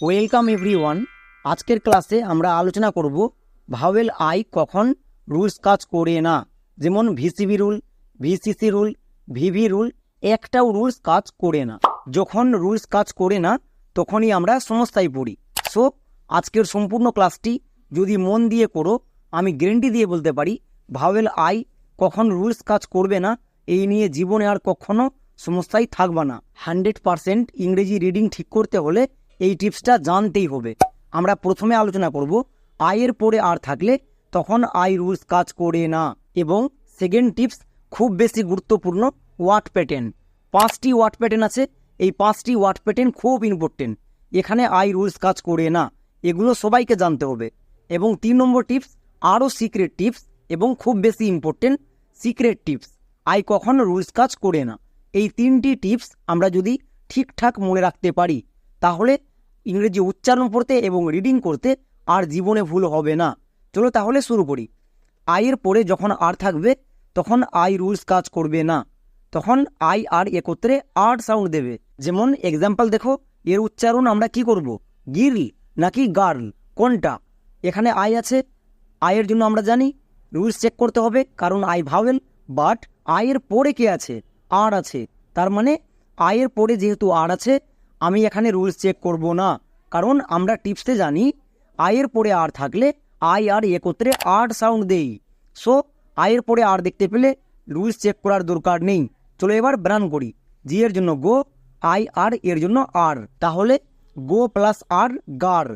Welcome everyone আজকের ক্লাসে আমরা আলোচনা করব ভাওয়েল আই কখন রুলস কাজ করে না। যেমন VCB rule VCC rule VV rule একটাও রুলস কাজ করে না। যখন রুলস কাজ করে না, তখনই আমরা সমস্যায় পড়ি। সো আজকের সম্পূর্ণ ক্লাসটি যদি মন দিয়ে করো, আমি গ্যারেন্টি দিয়ে বলতে পারি, ভাওয়েল আই কখন রুলস কাজ করবে না, এই নিয়ে জীবনে আর কখনো সমস্যায় থাকবে না। হান্ড্রেড পারসেন্ট ইংরেজি রিডিং ঠিক করতে হলে এই টিপসটা জানতেই হবে। আমরা প্রথমে আলোচনা করব, আয়ের পরে আর থাকলে তখন আই রুলস কাজ করে না। এবং সেকেন্ড টিপস খুব বেশি গুরুত্বপূর্ণ ওয়াট প্যাটার্ন পাঁচটি ওয়াট প্যাটার্ন আছে, এই পাঁচটি ওয়াট প্যাটার্ন খুব ইম্পর্টেন্ট এখানে আই রুলস কাজ করে না, এগুলো সবাইকে জানতে হবে। এবং তিন নম্বর টিপস আরও সিক্রেট টিপস এবং খুব বেশি ইম্পর্টেন্ট সিক্রেট টিপস আই কখনো রুলস কাজ করে না। এই তিনটি টিপস আমরা যদি ঠিকঠাক মনে রাখতে পারি তাহলে ইংরেজি উচ্চারণ পড়তে এবং রিডিং করতে আর জীবনে ভুল হবে না। চলো তাহলে শুরু করি। আয়ের পরে যখন আর থাকবে, তখন আই রুলস কাজ করবে না। তখন আই আর একত্রে আর সাউন্ড দেবে। যেমন এক্সাম্পল দেখো, এর উচ্চারণ আমরা কি করব? গির্ল নাকি গার্ল? কোনটা? এখানে আই আছে। আয়ের জন্য আমরা জানি, রুলস চেক করতে হবে, কারণ আই ভাওয়েল বাট আয়ের পরে কে আছে? আর আছে। তার মানে আয়ের পরে যেহেতু আর আছে আমি এখানে রুলস চেক করব না। কারণ আমরা টিপসে জানি আয়ের পরে আর থাকলে আই আর একত্রে আর সাউন্ড দেই। সো আয়ের পরে আর দেখতে পেলে রুলস চেক করার দরকার নেই। চলো এবার ব্রান করি। জি এর জন্য গো আই আর এর জন্য আর তাহলে গো প্লাস আর গার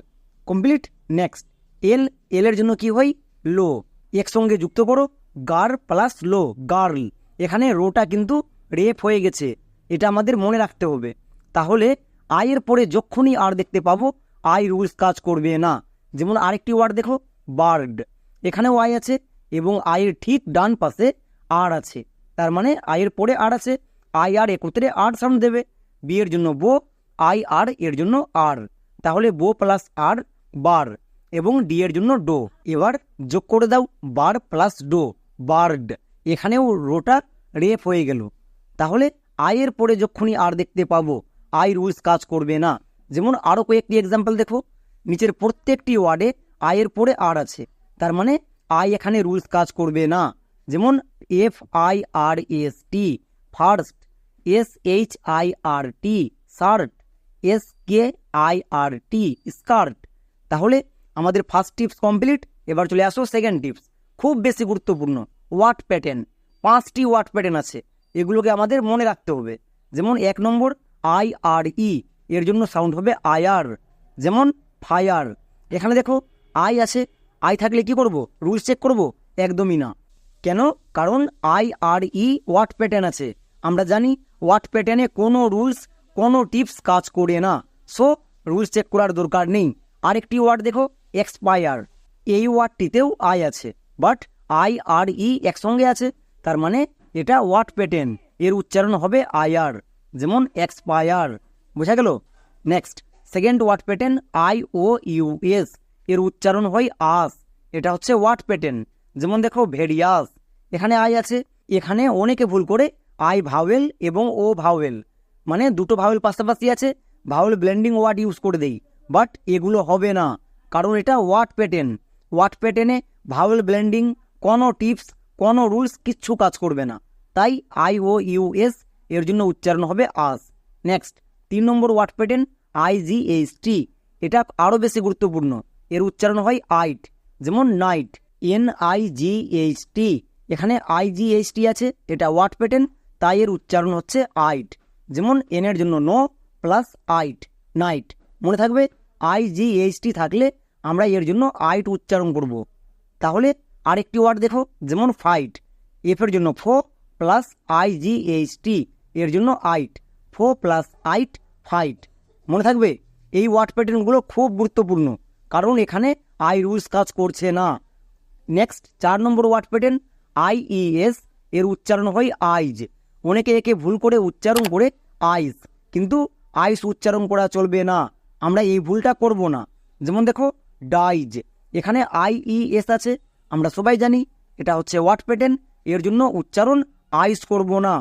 কমপ্লিট নেক্সট এল এল এর জন্য কি হয়? লো একসঙ্গে যুক্ত করো গার প্লাস লো গার্ল এখানে রোটা কিন্তু রেপ হয়ে গেছে। এটা আমাদের মনে রাখতে হবে। তাহলে আয়ের পরে যখনই আর দেখতে পাবো আই রুলস কাজ করবে না। যেমন আরেকটি ওয়ার্ড দেখো, বার্ড। এখানেও আই আছে এবং আয়ের ঠিক ডান পাশে আর আছে। তার মানে আয়ের পরে আর আছে আই আর একত্রে আর সাউন্ড দেবে। বিয়ের জন্য বো আই আর এর জন্য আর। তাহলে বো প্লাস আর, বার। এবং ডি এর জন্য ডো। এবার যোগ করে দাও, বার প্লাস ডো, বার্ড। এখানেও রোটা রেপ হয়ে গেল। তাহলে আয়ের পরে যখনই আর দেখতে পাবো আই রুলস কাজ করবে না। যেমন আরও কয়েকটি এক্সাম্পল দেখো নিচের প্রত্যেকটি ওয়ার্ডে আয়ের পরে আর আছে। তার মানে আই এখানে রুলস কাজ করবে না। যেমন F I R S T, first, S H I R T shirt S K I R T, skirt. তাহলে আমাদের ফার্স্ট টিপস কমপ্লিট, এবার চলে আসো সেকেন্ড টিপস। খুব বেশি গুরুত্বপূর্ণ ওয়াট প্যাটার্ন। পাঁচটি ওয়াট প্যাটার্ন আছে। এগুলোকে আমাদের মনে রাখতে হবে। যেমন এক নম্বর আই আর ই। এর জন্য সাউন্ড হবে আয়ার যেমন ফায়ার। এখানে দেখো, আই আছে। আই থাকলে কি করব? রুলস চেক করব? একদমই না। কেন? কারণ I R E word pattern আছে। আমরা জানি ওয়াট প্যাটার্নে কোনো রুলস কোনো টিপস কাজ করে না। সো রুলস চেক করার দরকার নেই। আরেকটি ওয়ার্ড দেখো এক্সপায়ার এই ওয়ার্ডটিতেও আই আছে। বাট আই আর ই একসঙ্গে আছে। তার মানে এটা ওয়াট প্যাটার্ন এর উচ্চারণ হবে আয়ার যেমন এক্সপায়ার বোঝা গেল? Next second word pattern I O U S এর উচ্চারণ হয় আস। এটা হচ্ছে ওয়াট প্যাটার্ন যেমন দেখো ভেরিয়াস এখানে আই আছে, এখানে অনেকে ভুল করে আই ভাওয়েল এবং ও ভাওয়েল মানে দুটো ভাওয়েল পাশাপাশি আছে ভাওয়েল ব্লেন্ডিং ওয়ার্ড ইউজ করে দেই বাট এগুলো হবে না, কারণ এটা ওয়াট প্যাটার্ন ওয়াট প্যাটার্নে ভাওয়েল ব্লেন্ডিং কোনো টিপস কোনো রুলস কিচ্ছু কাজ করবে না। তাই আই ও ইউ এস এর জন্য উচ্চারণ হবে আস নেক্সট তিন নম্বর word pattern I G H T এটা আরও বেশি গুরুত্বপূর্ণ। এর উচ্চারণ হয় আইট যেমন night N I G H T এখানে আই জি এইচ টি আছে, এটা ওয়ার্ড প্যাটার্ন তাই এর উচ্চারণ হচ্ছে আইট যেমন এন এর জন্য নো প্লাস আইট নাইট মনে থাকবে আই জি এইচ টি থাকলে আমরা এর জন্য আইট উচ্চারণ করব। তাহলে আরেকটি ওয়ার্ড দেখো, যেমন ফাইট এফের জন্য ফো plus I G H T এর জন্য আইট ফো প্লাস আইট ফাইট মনে থাকবে, এই ওয়ার্ড প্যাটার্নগুলো খুব গুরুত্বপূর্ণ, কারণ এখানে আই রুলস কাজ করছে না। নেক্সট চার নম্বর word pattern I E S এর উচ্চারণ হয় আইজ অনেকে একে ভুল করে উচ্চারণ করে আইস কিন্তু আইস উচ্চারণ করা চলবে না। আমরা এই ভুলটা করব না। যেমন দেখো ডাইজ এখানে আই ই এস আছে, আমরা সবাই জানি, এটা হচ্ছে ওয়াট প্যাটার্ন এর জন্য উচ্চারণ আইস করব না।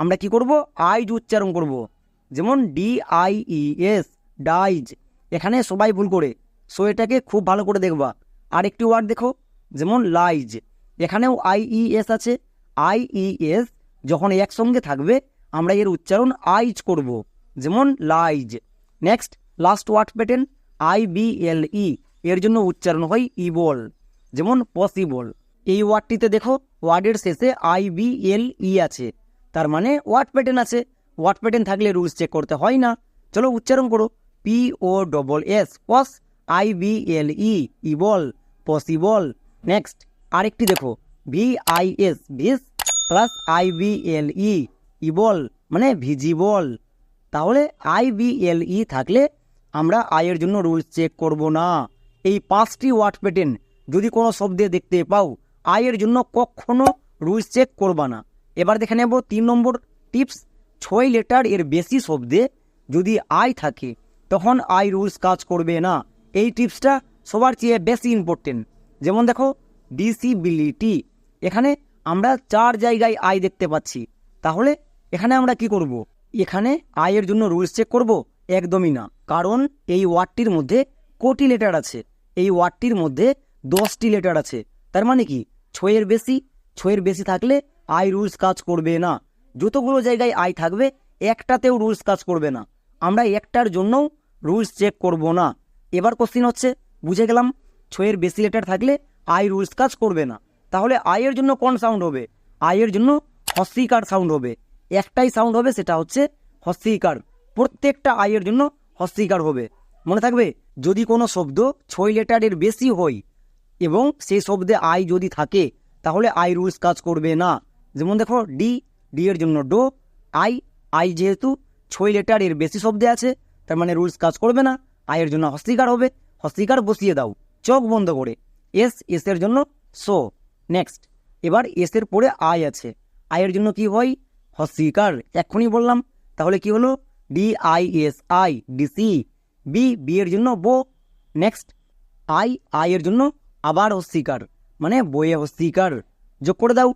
আমরা কি করব? আইজ উচ্চারণ করব। যেমন D I E S dies. এখানে সবাই ভুল করে। সো এটাকে খুব ভালো করে দেখবা। আরেকটি ওয়ার্ড দেখো, যেমন লাইজ। এখানেও আইইএস আছে। আইইএস যখন একসঙ্গে থাকবে, আমরা এর উচ্চারণ আইজ করব। যেমন lies. Next last word pattern I B L E এর জন্য উচ্চারণ হয় ইবল যেমন পসিবল এই ওয়ার্ডটিতে দেখো ওয়ার্ডের শেষে আই বি এল ই আছে। তার মানে ওয়ার্ড প্যাটার্ন আছে। ওয়ার্ড প্যাটার্ন থাকলে রুলস চেক করতে হয় না। চলো উচ্চারণ করো। P O double S pos I B L E ible possible next আরেকটি দেখো। V I S vis plus I B L E ible মানে ভিজিবল তাহলে আই বি এল ই থাকলে আমরা আয়ের জন্য রুলস চেক করব না। এই পাঁচটি ওয়ার্ড প্যাটার্ন যদি কোনো শব্দে দেখতে পাও আয়ের জন্য কখনো রুলস চেক করবা না। এবার দেখে নেব তিন নম্বর টিপস, ছয় লেটার এর বেশি শব্দে যদি আই থাকে, তখন আই রুলস কাজ করবে না। এই টিপসটা সবার চেয়ে বেশি ইম্পর্টেন্ট যেমন দেখো ডিসিবিলিটি এখানে আমরা চার জায়গায় আই দেখতে পাচ্ছি। তাহলে এখানে আমরা কি করব। এখানে আয়ের জন্য রুলস চেক করব? একদমই না। কারণ এই ওয়ার্ডটির মধ্যে কোটি লেটার আছে। এই ওয়ার্ডটির মধ্যে দশটি লেটার আছে। তার মানে কি? ছয়ের বেশি ছয়ের বেশি থাকলে আই রুলস কাজ করবে না। যতগুলো জায়গায় আই থাকবে, একটাতেও রুলস কাজ করবে না। আমরা একটার জন্যও রুলস চেক করব না। এবার কোশ্চিন হচ্ছে, বুঝে গেলাম, ছয়ের বেশি লেটার থাকলে আই রুলস কাজ করবে না। তাহলে আয়ের জন্য কোন সাউন্ড হবে? আয়ের জন্য হস্তিকার সাউন্ড হবে। একটাই সাউন্ড হবে, সেটা হচ্ছে হস্তিকার। প্রত্যেকটা আয়ের জন্য হস্তিকার হবে। মনে থাকবে, যদি কোনো শব্দ ছয় লেটারের বেশি হয় এবং সেই শব্দে আয় যদি থাকে, তাহলে আই রুলস কাজ করবে না। যেমন দেখো ডি ডি এর জন্য ডো আই আই যেহেতু ছয় লেটার এর বেশি শব্দে আছে, তার মানে রুলস কাজ করবে না। আয়ের জন্য হস্তিকার হবে হস্তিকার বসিয়ে দাও, চোখ বন্ধ করে। এস এস এর জন্য সো নেক্সট এবার এস এর পরে আই আছে। আয়ের জন্য কি হয়? হস্তিকার এক্ষুনি বললাম, তাহলে কি হলো? ডি আই এস আই ডিসি বি বি এর জন্য বো নেক্সট আই আই এর জন্য আবার হস্তিকার মানে বইয়ে হস্তিকার যোগ করে দাও।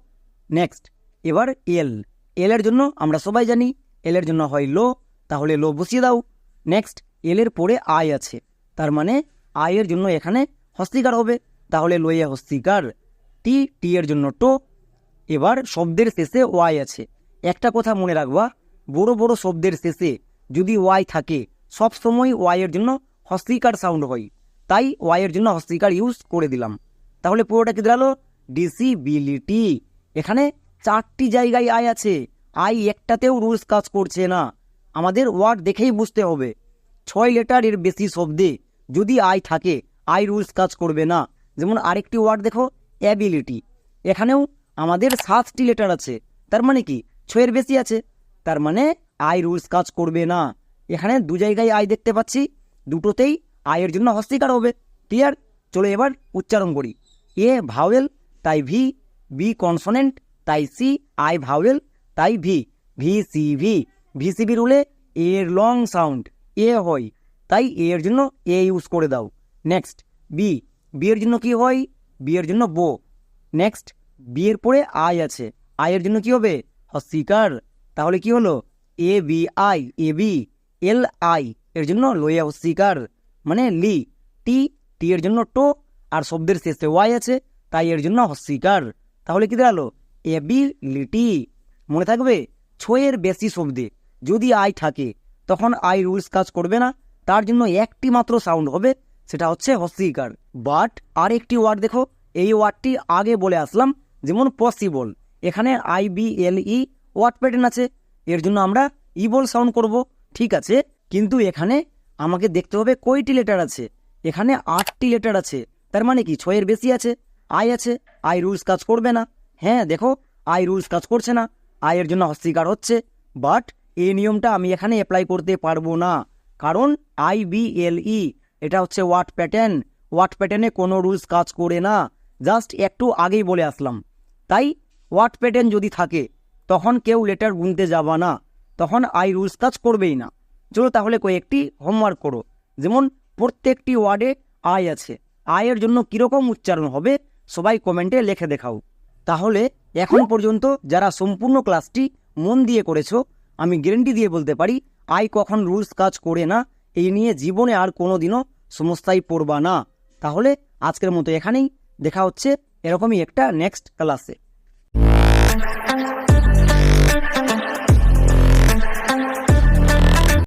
নেক্সট এবার এল এল এর জন্য আমরা সবাই জানি এল এর জন্য হয় লো, তাহলে লো বসিয়ে দাও। নেক্সট এল এর পরে আই আছে। তার মানে আই এর জন্য এখানে হস্তিকার হবে। তাহলে লোয়ে হস্তিকার। টি টি এর জন্য টো। এবার শব্দের শেষে ওয়াই আছে। একটা কথা মনে রাখবা, বড় বড় শব্দের শেষে যদি ওয়াই থাকে, সব সময় ওয়াইয়ের জন্য হস্তিকার সাউন্ড হয়। তাই ওয়াইয়ের জন্য হস্তিকার ইউজ করে দিলাম। তাহলে পুরোটা কি দাঁড়াল? ডিসিবিলিটি এখানে চারটি জায়গায় আয় আছে। আই একটাতেও রুলস কাজ করছে না। আমাদের ওয়ার্ড দেখেই বুঝতে হবে। ছয় লেটার এর বেশি শব্দে যদি আই থাকে আই রুলস কাজ করবে না। যেমন আরেকটি ওয়ার্ড দেখো, অ্যাবিলিটি। এখানেও আমাদের সাতটি লেটার আছে। তার মানে কি? ছয়ের বেশি আছে। তার মানে আই রুলস কাজ করবে না। এখানে দু জায়গায় আয় দেখতে পাচ্ছি। দুটোতেই আয়ের জন্য হস্তিকার হবে। ক্লিয়ার? চলো এবার উচ্চারণ করি। এ, ভাওয়েল, তাই ভি বি কনসোনেন্ট, তাই সি, আই ভাওয়েল তাই V V C V. VCB রুলে এর লং সাউন্ড, এ হয়, তাই এ এর জন্য এ ইউজ করে দাও। নেক্সট, বি বি এর জন্য কি হয়? বি এর জন্য বো। নেক্সট, বি এর পরে আই আছে। আই এর জন্য কি হবে? হস্তিকার তাহলে কি হলো? A B I, A B, L I এর জন্য লোয়া হস্তিকার মানে লি, টি টি এর জন্য টো, আর শব্দের শেষে ওয়াই আছে, তাই এর জন্য হস্তিকার তাহলে কি দাঁড়াল? এবিলিটি। মনে থাকবে? ছয়ের বেশি শব্দে। যদি আই থাকে, তখন আই রুলস কাজ করবে না। তার জন্য একটি মাত্র সাউন্ড হবে, সেটা হচ্ছে হস্তিকার বাট আর একটি ওয়ার্ড দেখো, এই ওয়ার্ডটি আগে বলে আসলাম, যেমন পসিবল এখানে I B L E word pattern আছে। এর জন্য আমরা ইবল সাউন্ড করব, ঠিক আছে? কিন্তু এখানে আমাকে দেখতে হবে কয়টি লেটার আছে। এখানে আটটি লেটার আছে। তার মানে কি? ছয়ের বেশি আছে। আই আছে আই রুলস কাজ করবে না। হ্যাঁ দেখো আই রুলস কাজ করছে না, আয়ের জন্য অস্বীকার হচ্ছে বাট এই নিয়মটা আমি এখানে অ্যাপ্লাই করতে পারব না। কারণ আই বি এল ই এটা হচ্ছে ওয়াট প্যাটার্ন ওয়াট প্যাটার্নে কোনো রুলস কাজ করে না। জাস্ট একটু আগেই বলে আসলাম। তাই ওয়াট প্যাটার্ন যদি থাকে, তখন কেউ লেটার গুনতে যাবা না। তখন আই রুলস কাজ করবেই না। চলো তাহলে কয়েকটি হোমওয়ার্ক করো। যেমন প্রত্যেকটি ওয়ার্ডে আয় আছে। আয়ের জন্য কীরকম উচ্চারণ হবে? সবাই কমেন্টে লেখে দেখাও। তাহলে এখন পর্যন্ত যারা সম্পূর্ণ ক্লাসটি মন দিয়ে করেছ, আমি গ্যারেন্টি দিয়ে বলতে পারি, আই কখন রুলস কাজ করে না, এই নিয়ে জীবনে আর কোনো দিনও সমস্যায় পড়বা না। তাহলে আজকের মতো এখানেই, দেখা হচ্ছে এরকমই একটা নেক্সট ক্লাসে